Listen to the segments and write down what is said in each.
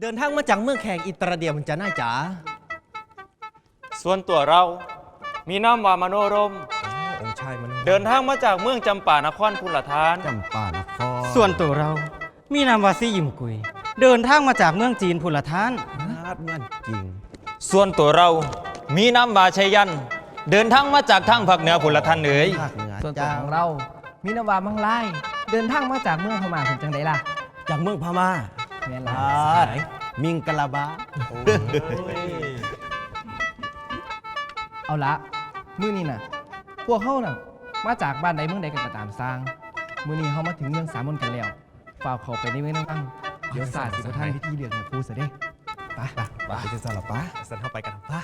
เดินทางมาจากเมืองแขกอิตราเดียมันจะน่ายจ๋าส่วนตัวเรา มีน้ำวามโนรม อ๋อองค์ชายมันเดินทางมาจากเมืองจำปานครพุลทาน จำปานครส่วนตัวเรา มีนามวาซี่ยิมกุย เดินทางมาจากเมืองจีนพุลทาน นาดเมืองจริง ส่วนตัวเรา มีน้ำวาชัยยัน เดินทางมาจากทางภาคเหนือพุลทานเอ๋ยภาคเหนือส่วนตัวเจ้าของเรา มีนาวามังไลายเดินทางมาจากเมืองพม่าเป็นจังไดล่ะ จากเมืองพม่า แม่นลล่ะาดมิงกะลาบาเอาละมื้อนี้น่ะ พวกเขาน่ะ มาจากบ้านใดเมืองใดกันก็ตามสร้าง มื้อนี้เขามาถึงเมืองสามมนกันแล้วฝ่ากเขาไปในเมืองนั่งบ้างเดี๋ยวศาสตร์สิบท่านพิธีเลือกเนี่ยครูเสด็จไปปะปะไปเจะสลับปะสันเข้าไปกันปะ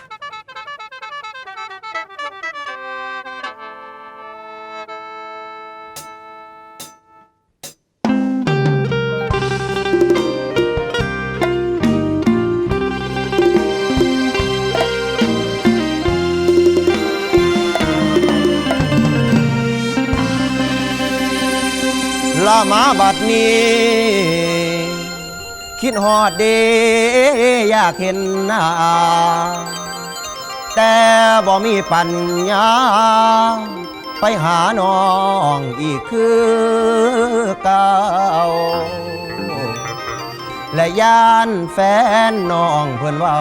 มาบัดนี้ คิดฮอดเดอยากเห็นหน้า แต่บ่มีปัญญา ไปหาน้องอีกคือเก่าและย่านแฟนน้องเพิ่อนเว้า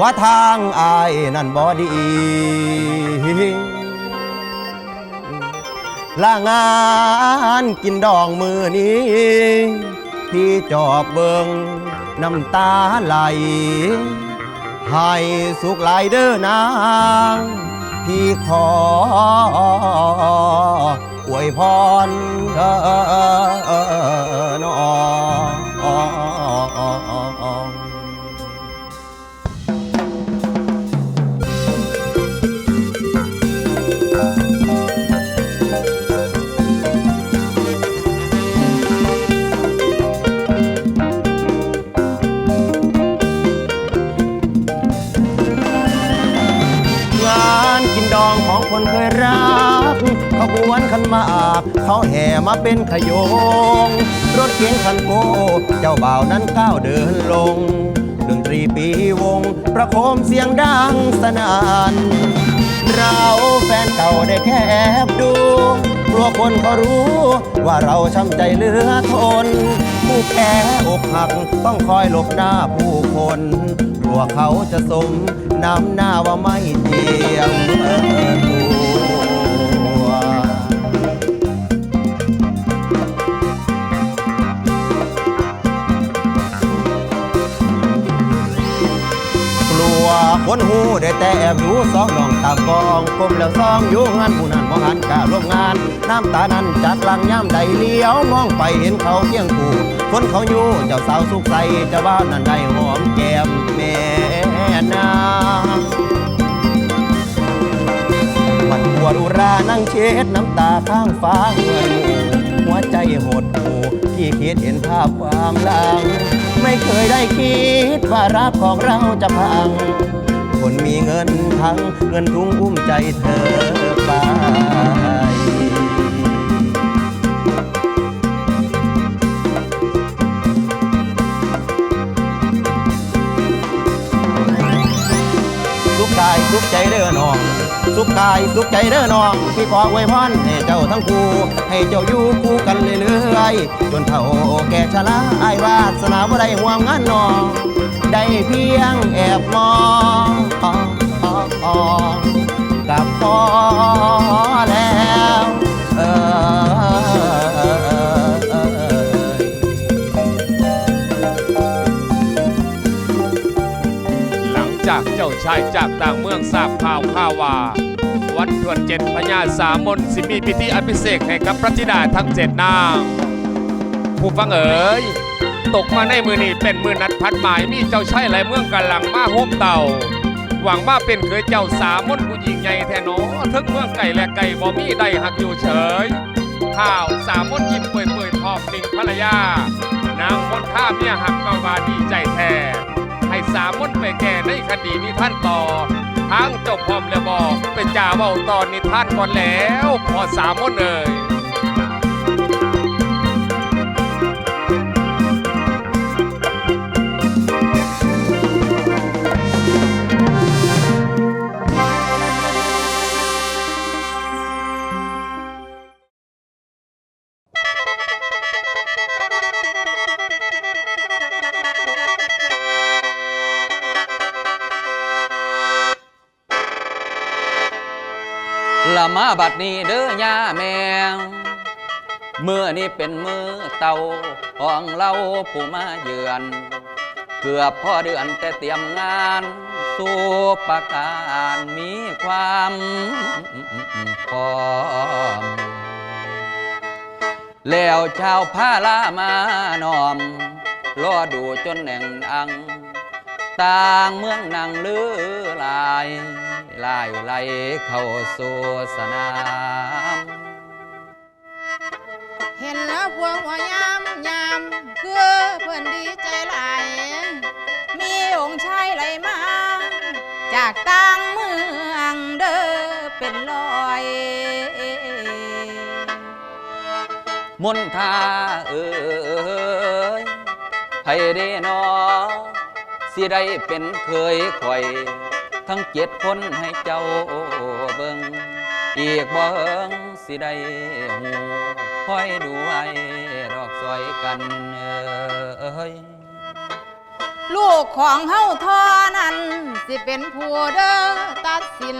ว่าทางอายนั่นบ่ดี ลางานกินดองมือนี้ พี่จอบเบิงน้ำตาไหล ให้สุขหลายเด้อนาง พี่ขออวยพรเธอน้อ คนเคยรักขบวนขันมากเขาแห่มาเป็นขยง รถเก๋งคันโก เจ้าบ่าวนั้นก้าวเดินลง ดนตรีปีวง ประโคมเสียงดังสนานเราแฟนเก่าได้แค่แอบดูกลัวคนเขารู้ ว่าเราช้ำใจเหลือทนผู้แพ้อกหักต้องคอยหลบหน้าผู้คนกลัวเขาจะสมน้ำหน้าว่าไม่เจียม คนหูได้แต่แอบดูสองน้องตากองกลมแล้วซองอยู่งานผู้นั้นมองหันกะร่วมงาน น้ำตานั้นจัดลังย่ำใดเลี้ยวมองไปเห็นเขาเที่ยงคู่คนเขาอยู่เจ้าสาวสุขใสเจ้าบ้านนั้นได้หอมแก้มแม่นางมันปวดอุรานั่งเช็ดน้ำตาข้างฟ้าเงินหัวใจหดหูที่คิดเห็นภาพความหลัง ไม่เคยได้คิดว่ารักของเราจะพัง คนมีเงินทั้งเงินทุงอุ้มใจเธอไปสุขกายสุขใจเด้อน้อง สุขกายสุขใจเด้อน้องพี่ขออวยพรให้เจ้าทั้งคู่ให้เจ้าอยู่คู่กันเรื่อยๆจนเท่าแก่ชราอายวาสนาบ่ได้ห่วงงานน้องได้เพียงแอบมองกับพอแล้วเออหลังจากเจ้าชายจากต่างเมืองทราบข่าวข่าวว่า วันตรวจเจ็ดพญาสามนสิมีพิธีอภิเษกให้กับพระธิดาทั้งเจ็ดนางผู้ฟังเอ๋ยตกมาในมือนี้เป็นมือนัดพัดหมายมีเจ้าชายหลายเมืองกำลังมาโฮมเต่า หวังว่าเป็นเคยเจ้าสามนผู้หญิงใหญ่แท้หนอทั้งเมืองไก่และไก่บ่มีใดหักอยู่เฉยข้าวสามมนยิ้มเปื่อยเปื่อยทอบนิ่งภรรยานางมนท่าเมียหักก็วาดีใจแท้ให้สามมนไปแก่ในคดีนิท่านต่อ ทางจบพร้อมแล้วบอกเป็นจ่าเบาตอนนี้ท่านก่อนแล้วพอสามมนเอ่ย บัดนี้เด้อย่าแมงเมื่อนี้เป็นมือเต่าของเราผู้มาเยือน เกือบพ่อเดือนแต่เตรียมงานสู่ประการมีความพร้อมแล้วชาวพาลามานอมรอดูจนแหน่งอัง ต่างเมืองนางลือลาย ลายไหลเข้าสู่สนาม เห็นแล้วพวงหัวยามยามคือเพื่อนดีใจหลาย มีองค์ชายไหลมา จากต่างเมืองเด้อเป็นลอย มนทาเอ้ยไผเดนอสิได้เป็นเคยคอย ทั้งเจ็ดคนให้เจ้าเบิงอีกบ่เอิงสิได้หูคอยดูไว้ดอกซอยกันเอ้ยลูกของเฮาทอนั้น สิเป็นผู้เด้อตัดสิน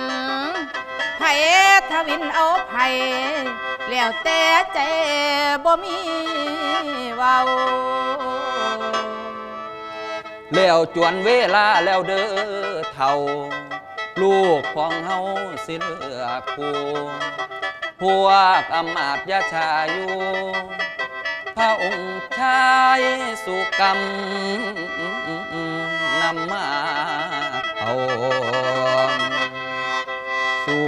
ไผทวินเอาไผแล้วแต่ใจบ่มีเว้า แล้วจวนเวลาแล้วเด้อเท่า ลูกของเฮาสิเลือกคู่พวกอำมาตยชาอยู่พระองค์ชายสุกรรมนำมาเอาสู่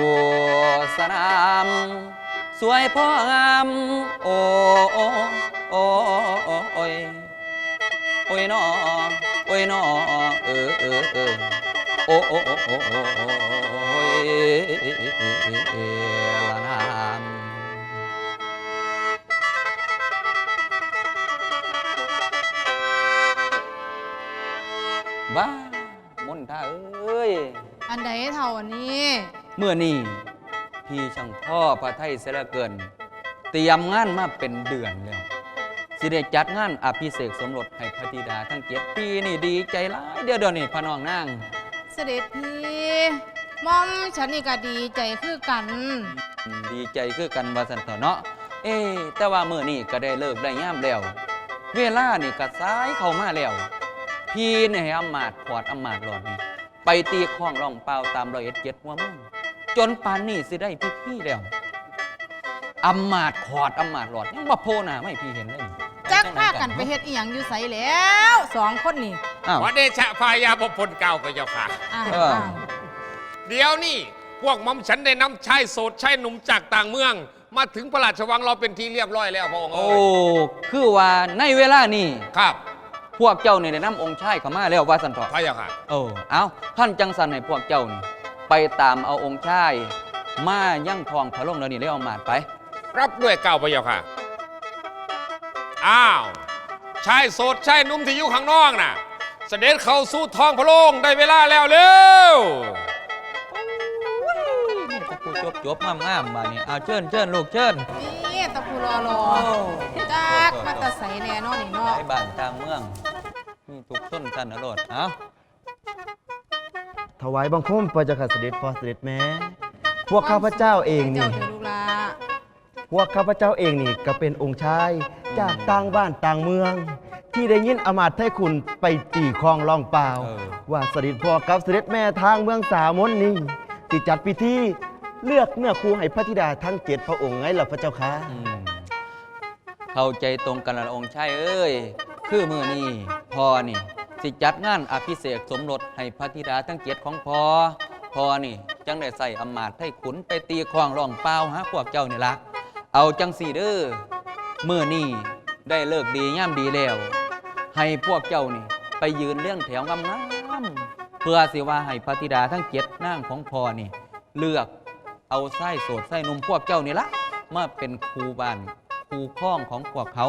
สนามสวยพ่องามโอ้โอ้โอ้โอ้ยโอ้ยนอโอ้ยนอเออเออเออโอ้โอ้โอ้โอ้โอ้โอ้ยละนามบ้ามนทาเอ้ย อันใดเท่านี้เมื่อนี้พี่ช่างพ่อพระไทยเสยเหละเกิน เตรียมงานมาเป็นเดือนแล้ว สิได้จัดงานอภิเษกสมรสให้พระธิดาทั้งเจ็ดปีนี่ดีใจหลายเดี๋ยวเดี๋ยวนี่พระน้องนางเสด็จพี่มอมฉันนี่ก็ดีใจคือกันดีใจคือกันว่าสันต่อเนาะเอ๊ะแต่ว่ามื้อนี้ก็ได้เลิกได้ย่ามแล้ว เวลานี่ก็สายเข้ามาแล้ว พี่เนี่ยให้อำมาตย์ขอดอำมาตย์หลอดนี่ไปตีข้องร่องเปล่าตามรอยเอ็ดเจ็ดหัวเมึงจนปานนี้สิได้พิธีแล้วอำมาตย์ขอดอำมาตย์หลอดยังมาโพหน้าไม่พี่เห็นเลย จักพากันไปเฮ็ดอีหยังอยู่ไสแล้วสองคนนี่อ้าว ขอเดชะพายาพพลเก่าพระเจ้าค่ะ อ้าวเออ อ้าวเดี๋ยวนี่พวกหมอมฉันได้นำชายโสดชายหนุ่มจากต่างเมือง มาถึงพระราชวังเราเป็นที่เรียบร้อยแล้วพระองค์โอ้ เอ้ยคือว่าในเวลานี้ครับพวกเจ้าเนี่ยได้นำองค์ชายเข้ามาแล้วว่าสันต่อพระเจ้าค่ะ เออเอาท่านจังสันให้พวกเจ้านี่ไปตามเอาองค์ชาย มายั่งทองพระลงแล้วนี่เรียกเอามาดไป รับด้วยเก้าพระเจ้าค่ะ อ้าวชายโสดชายหนุ่มที่อยู่ข้างนอกน่ะ เสด็จเข้าสู่ท้องพระโรงได้เวลาแล้วเร็วนี่ก็พูดจบจบงามงามๆมาเนี่ยเอาเชิญเชิญลูกเชิญนี่ตะพูรอรอจักมาแตะใสแน่นอนนี่เนาะไปบ้านทางเมืองมีทุกต้นสันนรดเอาถวายบังคมพระเจ้าค่ะเสด็จพ่อเสด็จแม่พวกข้าพเจ้าเองนี่เจ้าเถอะลูกหลาพวกข้าพเจ้าเองนี่ก็เป็นองค์ชาย จากต่างบ้านต่างเมือง ที่ได้ยินอมาตย์ไทยคุณไปตีคลองลองเปล่าว่าเสด็จพ่อกับเสด็จแม่ทางเมืองสามนนี่สิจัดพิธีเลือกเนื้อคู่ให้พระธิดาทั้งเจ็ดพระองค์ไงล่ะพระเจ้าค่ะ อืมเข้าใจตรงกันละองค์ชายเอ้ย คือมือนี่พ่อนี่ สิจัดงานอภิเษกสมรสให้พระธิดาทั้งเจ็ดของพ่อพ่อนี่ จังได้ใส่อำมาตย์ให้ขุนไปตีคลองร่องเปล่าหาพวกเจ้านี่ละเอาจังสีเด้อ เมื่อนี่ได้เลิกดีย่ำดีแล้ว ให้พวกเจ้านี่ ไปยืนเรื่องแถวงามๆเพื่อสิว่าให้พระธิดาทั้งเจ็ดนางของพ่อนี่ เลือกเอาไส้โสดไส้นมพวกเจ้านี่ละมาเป็นครูบ้านครูข้องของพวกเขา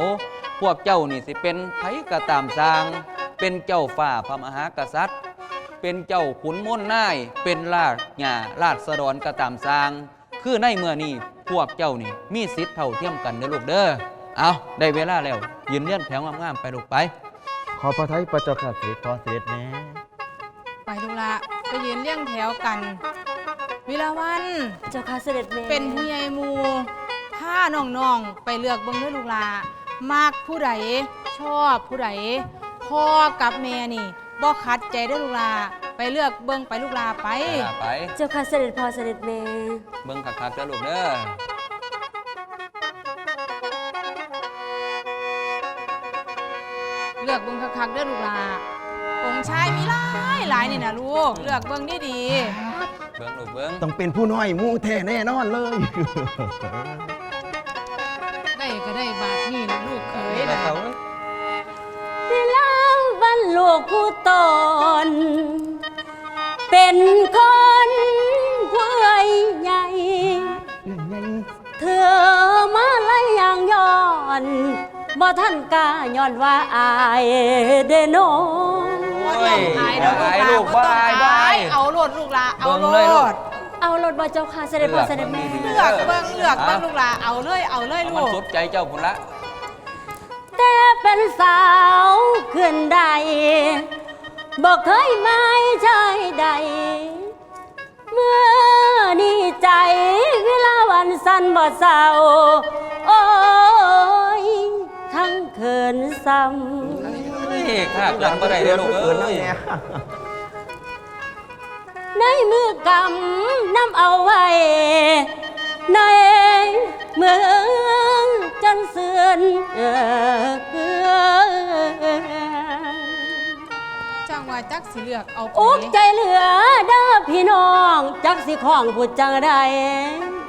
พวกเจ้านี่สิเป็นไผกระตามสร้าง เป็นเจ้าฝ่าพระมหากษัตริย์ เป็นเจ้าขุนม้นนาย เป็นราชหญาราชสดรกระตามสร้าง คือในเมื่อนี้พวกเจ้านี่มีสิทธิ์เท่าเทียมกันเด้อลูกเด้อ เอาได้เวลาแล้ว ยืนเลื่อนแถวงามๆไปลูกไป ขอพระทัยพระเจ้าค่ะเสด็จพ่อเสด็จแม่ไปลูกหละไปยืนเลี้ยงแถวกัน วิลาวัน เจ้าค่ะเสด็จแม่เป็นผู้ใหญ่หมู่พาน้องๆไปเลือกเบิ่งเด้อลูกหลามากผู้ใดชอบผู้ใดพ่อกับแม่นี่บ่ขัดใจเด้อลูกหลาไปเลือกเบิ่งไปลูกหลาไปลาไป เจ้าค่ะเสด็จพ่อเสด็จแม่ เบิ่งคักๆเด้อลูกเด้อ เลือกเบิ่งคักๆเด้อลูกหลาองค์ชายมีหลายหลายนี่นะลูก เลือกเบิ่งดีเบิ่งลูกเบิ่งต้องเป็นผู้น้อยหมู่แท้แน่นอนเลย ๆได้ก็ได้บาทนี่ล่ะลูกเขยแล้นะวเขาเวลาวันลูกผู้ตน เป็นคนผู้ใหญ่ เธอมาไล่อย่างย้อน บ่ท่านกล้าย้อนว่าอายเดโนบ่ต้องอายเด้อลูกหลาบ่ต้องอายเอาโลดลูกหลาเอาโลดเอารถบ่เจ้าค่ะเสด็จพ่อเสด็จแม่เลือกเบิ่งเลือกเบิ่งลูกหลาเอาเลยเอาเลยเอาลูมันกสุดใจเจ้าพุ่นละแต่เป็นสาวขึ้นใดบอกเคยไม่ใช่ใด เมื่อนี่ใจเวลาวันสั้นบ่เศร้า นซ้เฮ้ยข้าเกินบ่ได้เด้อลูกเอ้ยำในมือกำน้ำเอาไว้ ในเมืองจันเสือนเอ่อจังว่าจักสิเลือกเอาไปอุกใจเหลือเด้อพี่น้อง จักสิของผู้จังใด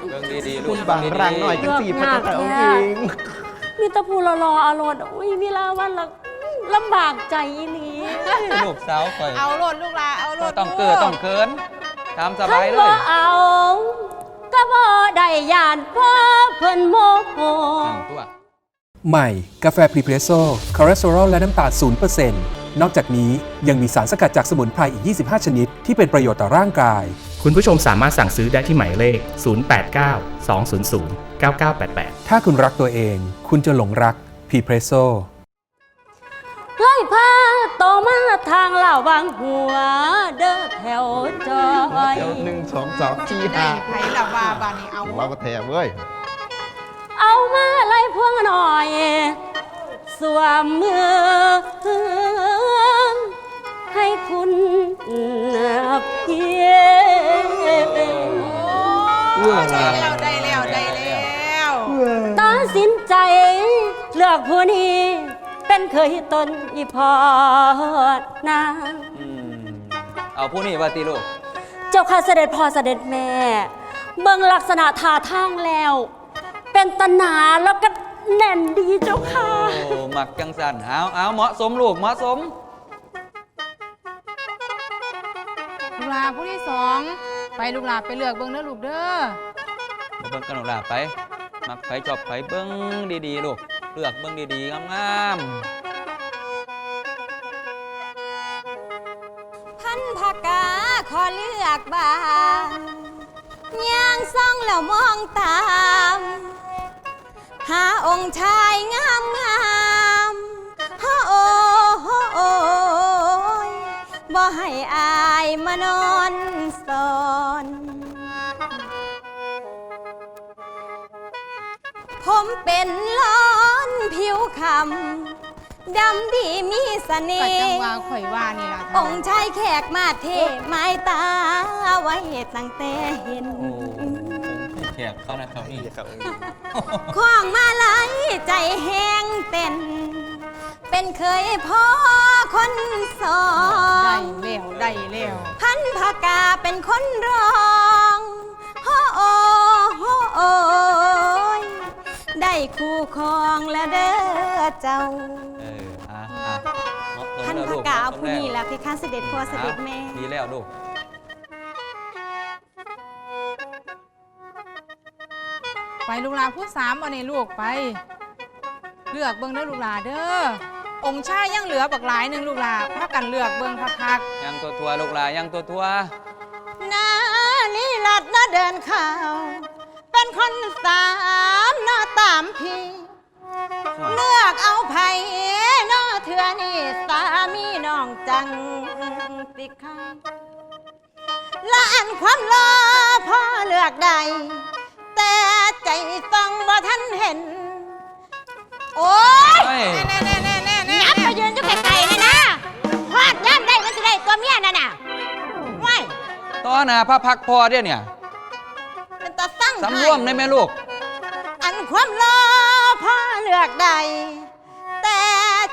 เบิ่งดีๆลูคุกณบางร่างหน่อยจังสี่พัฒนาองค์หญิง มีแตะพูรอรออารมณ์อุ้ยเวลาวันละลำบากใจอีหลีลูกสาวข่อยเอาโลดลูกหลาเอาโลบ่ดต้องลูเกิดต้องเคิน ตามสท่าบานยเลบ่ยเอา ก็บ่ได้ยานพ่อเพิ่นโมโหนั่นตัว ใหม่ กาแฟพรีเพรสโซ่คอเลสเตอรอลและน้ำตาล0%นนอกจากนี้ยังมีสารสกัดจากสมุนไพรอีก 25 ชนิด ที่เป็นประโยชน์ต่อร่างกาย คุณผู้ชมสามารถสั่งซื้อได้ที่หมายเลข 089 200 9988 ถ้าคุณรักตัวเอง คุณจะหลงรักพรีเพรสโซ่ไล่พาโตมาทางเหล่าบางหัว เด้อแถวจอยเดี๋ยวหนึ่งสองสามสี่ได้ห้าไผละว่าบาดนี้เอาเราก็แถมเว้ย เอามาไล่พวงหน่อย สวมมือ ให้คุณเพียงโอ้ได้แล้วได้แล้วได้แล้วตัดสินใจเลือกผู้นี้ เป็นเคยตนอีพอนาอืมเอาผู้นี้ว่าติลูกเจ้าค่ะเสด็จพ่อเสด็จแม่ เบิ่งลักษณะท่าทางแล้ว เป็นตนาแล้วก็แน่นดีเจ้าค่ะ โอ้มักจังสันเอาเอาเหมาะสมลูกเหมาะสม ลูกหลาผู้ที่สองไปลูกหลาไปเลือกเบิ่งเด้อลูกเด้อมาเบิ่งกันหนูล่ะไป มักไปจอบไปเบิ่งดีๆลูก เลือกเบิ่งดีๆงามพันธกาขอเลือกบางย่างซ่องแล้วมองตาม หาองค์ชายงามงาม ให้อายมานอนสอนผมเป็นล้อนผิวคำดำดีมีเสน่ก็จังห์ว่าข่อยว่านี่ล่ะองค์ชายแขกมาเทไม้ตาไว้ตั้งแต่เห็นๆโอ้ผมแขกเขานะครับนี่ ข้องมาไหลายใจแห้งเต้น เป็นเคยพ่อคนสอได้ง แล้วได้แล้วพันพากาเป็นคนร้องโฮโอโฮโอยได้คู่ครองแล้วเด้อเจ้า เอออะอะเหมาะสมพันแล้วพาลูกกาเอาเหผู้มาะสมนี้แล้วพี่ข้าเสด็จพ่อเสด็จแม่อะดีแล้วลูก ไปลูกหลาผู้สามเอาในลูกไป เลือกเบิ่งเด้อลูกหลาเด้อ องค์ชายยังเหลือบักหลายหนึ่งลูกหลาพากันเลือกเบิ่งคักๆยังตัวทัวลูกหลายังตัวทัวนาลีลัดนาเดินเข้าเป็นคนสามนาตามพี่ เลือกเอาไผ่นอเถื่อนี่สามีน้องจังสิค่ะละอันความรอพ่อเลือกใดแต่ใจฟังบ่ทันเห็น โอ้ย เฮ้ย แน่แน่แน่แน่ อนน่ะพระพักพอเด้เนี่ยเป็นตาสั่งสำรวมได้ไหมลูก อันความรอพ่อเลือกใด แต่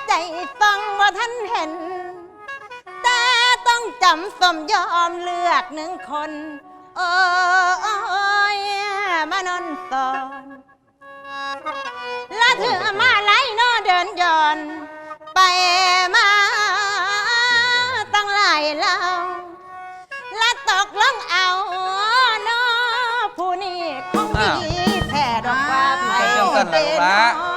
ใจฟังบ่ทันเห็น แต่ต้องจำสมยอมเลือกหนึ่งคน โอ้ยมานอนสอนและเธอมาไหลนอเดินย้อน ไปมา ไปจังซั่นล่ะลูกหลา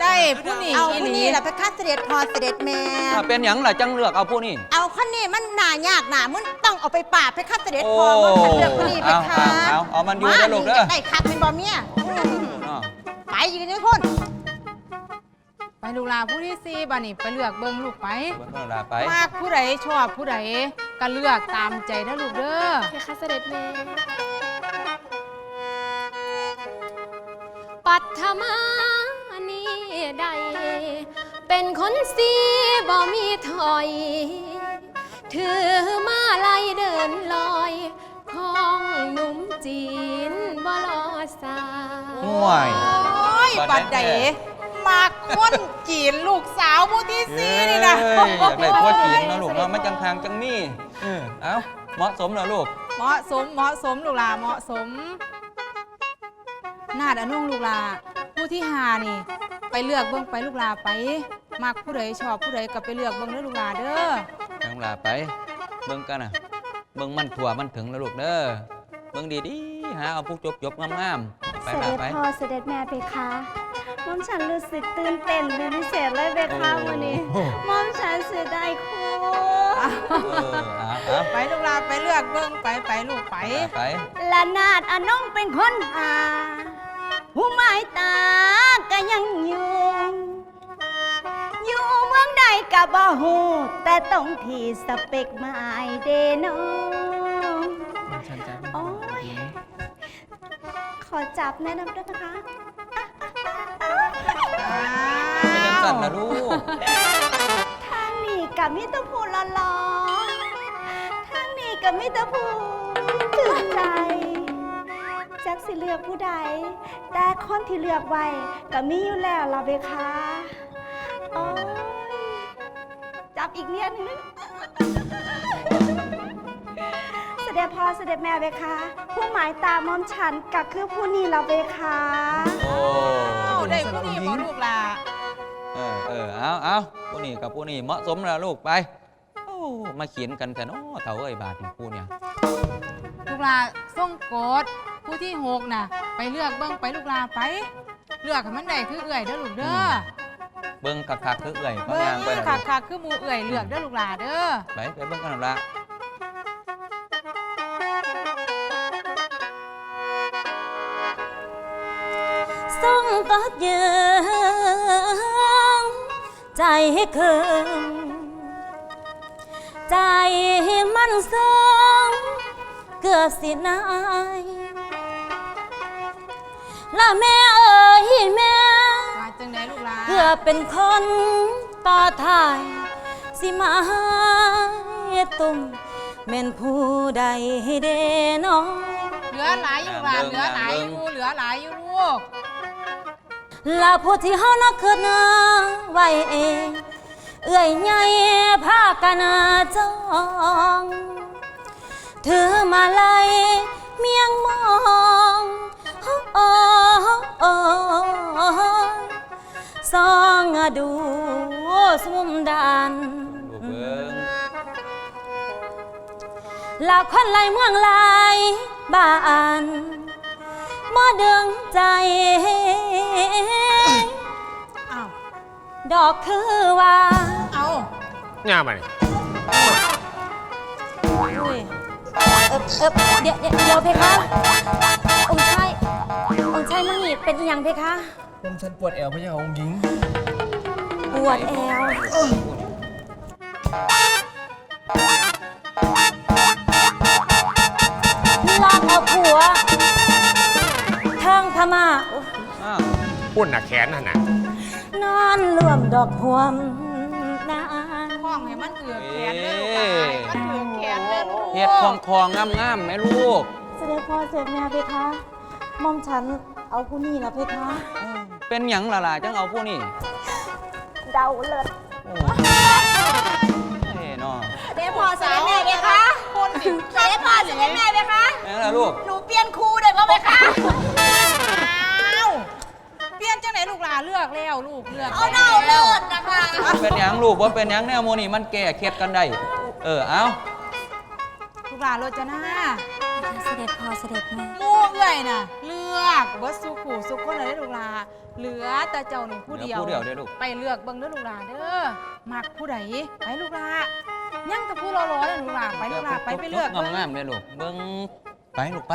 ได้ผู้นี้เอาอีหผู้ลีนี้แหละพระคัสเสด็จพอเสด็จแม่ถ้าเป็นหยังล่ะจังเลือกเอาผู้นี้เอาคนนี้มันหนายากหนามึงต้องเอาไปป่าบพระคัสเสด็จโอ้พอมาคัดเลือกคนนี้ไปเอาค่ะเอาเอาเอามันอยู่เด้อลูกเด้อ ได้คักเป็นบอเมียอืมเนาะไปยืนนี่คน ไปลูกลาผู้ที่สี่บ้านี่ไปเลือกเบิ่งลูกไป เบิ่งเอาล่ะไป มากผู้ใดชอบผู้ใดก็เลือกตามใจนะลูกเด้อเพคะเสด็จแม่ ปัทมานี่ใด เป็นคนสีบ่มีถอย ถือมาไล่เดินลอยของหนุ่มจีนบ่รอสาห่วย โอ้ยบัดใดมาคนจีนลูกสาวผู้ที่สี่นี่นะเอ้ยอยากได้พวกจีนเนาะลูกเนาะมันจังทางจังมีเออเอ้าเหมาะสมเนาะลูก เหมาะสมเหมาะสมลูกลาเหมาะสม นาดอนุ่งลูกลาผู้ที่หานี่ ไปเลือกเบิ่งไปลูกลาไปมักผู้ใดชอบผู้ใดก็ไปเลือกเบิ่งเด้อลูกลาเด้อจังลาไป เบิ่งกันนะเบิ่งมันถั่วมันถึงแล้วลูกเด้อเบิ่งดีๆหาเอาผู้จบจบๆงามๆไปเสลาด็จไป พ่อเสด็จแม่เพคะม่อมฉันรู้สึกตื่นเต้นเป็นพิเศษเลยเพคะโอ้ วันนี้ม่อมฉันเสียดายครูเออเอาเอาไปลูกลาไปเลือกเบิ่งไปไปลูกไปไปละนาดอนงเป็นคนหา ผู้หมายตาก็ยังอยู่ อยู่เมืองใดก็บ่ฮู้แต่ต้องที่สเปกหมายเดโนฉันจะโอ้ยขอจับแนะนำด้วยนะคะไปจังสั่นนะลูก ทางนี้กับมิตรภูละลอๆทางนี้กับมิตรภูถึงใจ จักสิเลือกผู้ใด แต่คนที่เลือกไว้ก็มีอยู่แล้วล่ะเบคะโอ้ยจับอีกเนียนนึงเสด็จพ่อเสด็จแม่เบคะผู้หมายตามอมฉันก็คือผู้นี้ละเบคะโอ้เอาได้ผู้นี้บ่ลูกลาเออเออเอาเอาผู้นี้กับผู้นี้เหมาะสมแล้วลูกไปโอ้มาเขียนกันแต่เนาะเถ่าเอ้ยบาทนี่ผู้เนี่ย ลูกลาส่งโกด ผู้ที่หกน่ะ ไปเลือกเบิ่งไปลูกลาไป เลือกให้มันได้คือเอื่อยเด้อลูกเด้อเบิ่งคักๆคือเอื่อยเขาเบิ่ยางไปงนะคัลูกกคักๆคือหมูเอื่อยเลือกเด้อลูกลาเด้อไปไปเบิ่งกันนั่นละส่งก็ยืงใจให้คืนใจมันซึ้งเกือบสินาย ละแม่เอ๋ยแม่มาจังไดลูกลาเพื่อเป็นคนต่อทาย สิมาให้ตุ่มแม่นผู้ใดเด้น้องเหลือหลายอยู่ลูกลาเหลือหลายอยู่เหลือหลายอยู่ลูกลาผู้ที่เฮานักเกิดนาไว้เอง เอื้อยใหญ่พากันจองถือมาไลยเมียงมอง โอ้โอ้ซองดูสมุมดันลูกเบิ่งลาคนไหลเมืองไหลบ้านมาเดืองใจ อ้าว ดอกคือว่าเอาง่ามมานี่อุ้ยเอบเอบเดี๋ยวเดี๋ยวเดี๋ยวเพคะองค์ชายองค์ชาย มังหีดเป็นยังเพคะ ผมฉันปวดแอวพระเจ้าองค์หญิง ปวดแอวลอกเอาผัว ทางพม่า พุ่นน่ะแขนน่ะนอนรวมดอกหวมนานห้องให้มันเอือแขนเลูลานมันเอือกแขนเด้อลูก เฮ็ดคลองคลองๆงามๆไหมลูก เสด็จพ่อเสด็จแม่เพคะมอมฉัน เอาผู้นี้นะเพคะเป็นหยังล่ะล่ะจังเอาผู้นี่เดาเลิศเอ้เนาะเสด็จพ่อเสด็จแม่เพคะคนดิเสด็จพ่อเสด็จแม่เพคะแม่ล่ะลูก หนูเปลี่ยนครูได้ป่ะเพคะ อ้าวเปลี่ยนจังไหนลูกหลานเลือกแล้วลูกเลือกเอาเดาเลิศนะคะ เป็นหยังลูกว่าเป็นหยังแนวโมนี่มันแก้เคล็ดกันได้ เออ เอาลูกหลานโรจนาเสด็จพ่อเสด็จแม่หมู่เอ้ยน่ะ เลื อกเบิดสุขูสุขคนเลยลูกหลานเหลือแต่เจ้าหนึ่งผู้เหลืเดีอยวผู้เดียวเด้อลูก ไปเลือกเบิ่งเด้อลูกหลานเด้อมักผู้ใดไปลูกหลานยังแต่ผู้รอๆเด้อลูกหลานไปลูกหลานไปไปเลือกงามงามๆเลยลูกเบิ่งไปลูกไป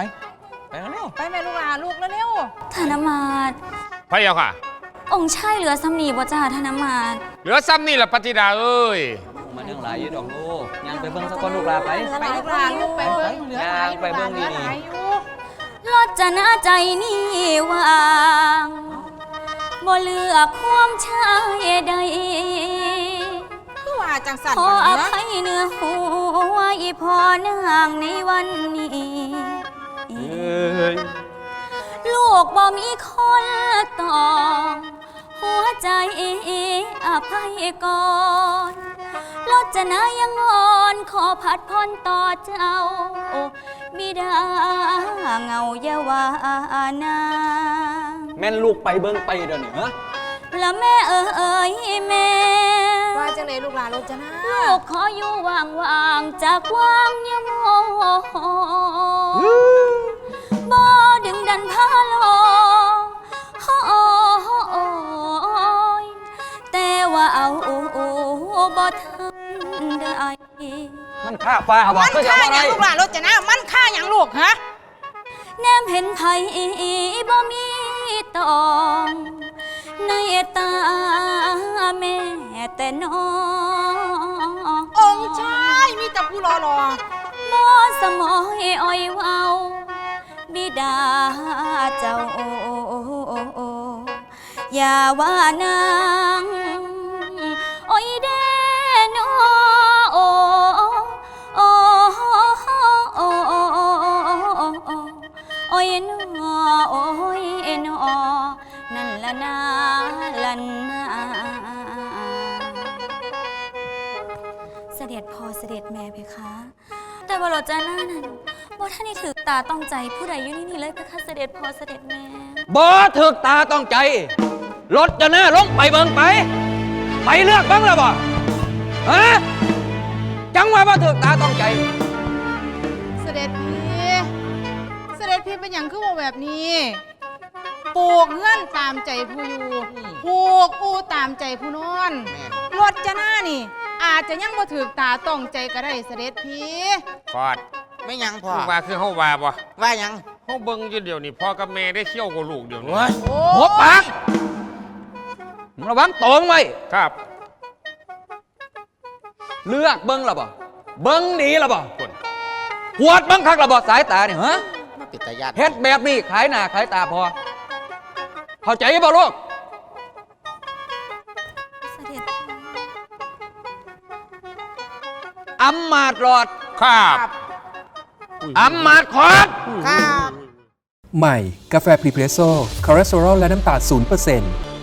ไปแล้วเร็วไปแม่ลูกหลานลูกเร็วธนมาตพะเยาค่ะ องค์ชายเหลือสำนีบ่จ้าธนมาตเหลือซ้ำนี่ล่ะพระธิดาเอ้ยมันยังหลายอยู่ดอกลูกยังไปเบิ่งสักคนลูกลาไป ๆไปลูกหลานลูกไปเบิ่งเหลือหลายไปเบิ่งเหลือดีๆหลายอยู่ ลดจะน่าใจนี่วางบ่เลือกความชายใดคือว่าจังสันขอบัดอเนื้อภัยเนื้อหัวอีพอนางในวันนี้ลูกบ่มีคนต่อ หัวใจอภัยก่อน ลดจะนายังอ่อนขอผัดพรต่อเจ้าบิดาเงาเยาวานางแม่นลูกไปเบิ่งไปเดี๋ยวนี้ฮะและแม่เอ๋ยแม่ว่าจังไหนลูกหลานโรจนาลูกขออยู่ว่างๆจากวางยโมบ่ มันฆ่าฟ้าบอกมันก็จะฆ่าว่าหไรยังลูกหลานโรจนามันฆ่าหยังลูกฮะแนมเห็นไผบ่มีตอง ในตาแม่แต่น้ององค์ชายมีแต่ผู้รอรอมอสมอยอ้อยเว้าบิดาเจ้าอย่าว่านา อ้ยนอโอ้ยนอนั่นละนาละนาเสด็จพ่อเสด็จแม่เพคะ แต่ว่าโรจาน่านั้นบ่ท่านนี่ถือตาต้องใจผู้ใดอยู่นี่นี่เลยเพคะเสด็จพ่อเสด็จแม่บ่ถึกตาต้องใจรถจะหน้าลงไปเบิ่งไป ไปเลือกเบิ่งแล้วบ่ฮะจังว่าบ่ถึกตาต้องใจ เสด็จพี่ เสด็จพี่เป็นอย่างคือว่าแบบนี้ปลูกเงื่อนตามใจผู้อยู่ผูกอูตามใจผู้นอนรถจะหน้านี่ อาจจะยังบ่ถึกตาต้องใจก็ได้เสด็จพี่ฟอดไม่ยังพ่อลูกว่าคือเฮาว่าบ่ว่ายังเฮาเบิ่งอยู่เดี๋ยวนี้พ่อกับแม่ได้เที่ยวกับลูกเดี๋ยวนี้โอ้ยโอ้หัวปากมึงระวังตรงไว้ครับ เลือกเบิ้งละบ่เบิ้งดีละบ่คนหวดเบิ้งคักละบ่สายตาเนี่ยฮะมา ปิดตาญาติเฮ็ดแบบนี้ขายหน้าขายตาพอ เข้าใจบ่ลูก เสด็จอำมาตย์หลอดครับอำมาตย์คอด ครับ ใหม่ กาแฟพรีเพรสโซ่คอเลสเตอรอลและน้ำตาล0%น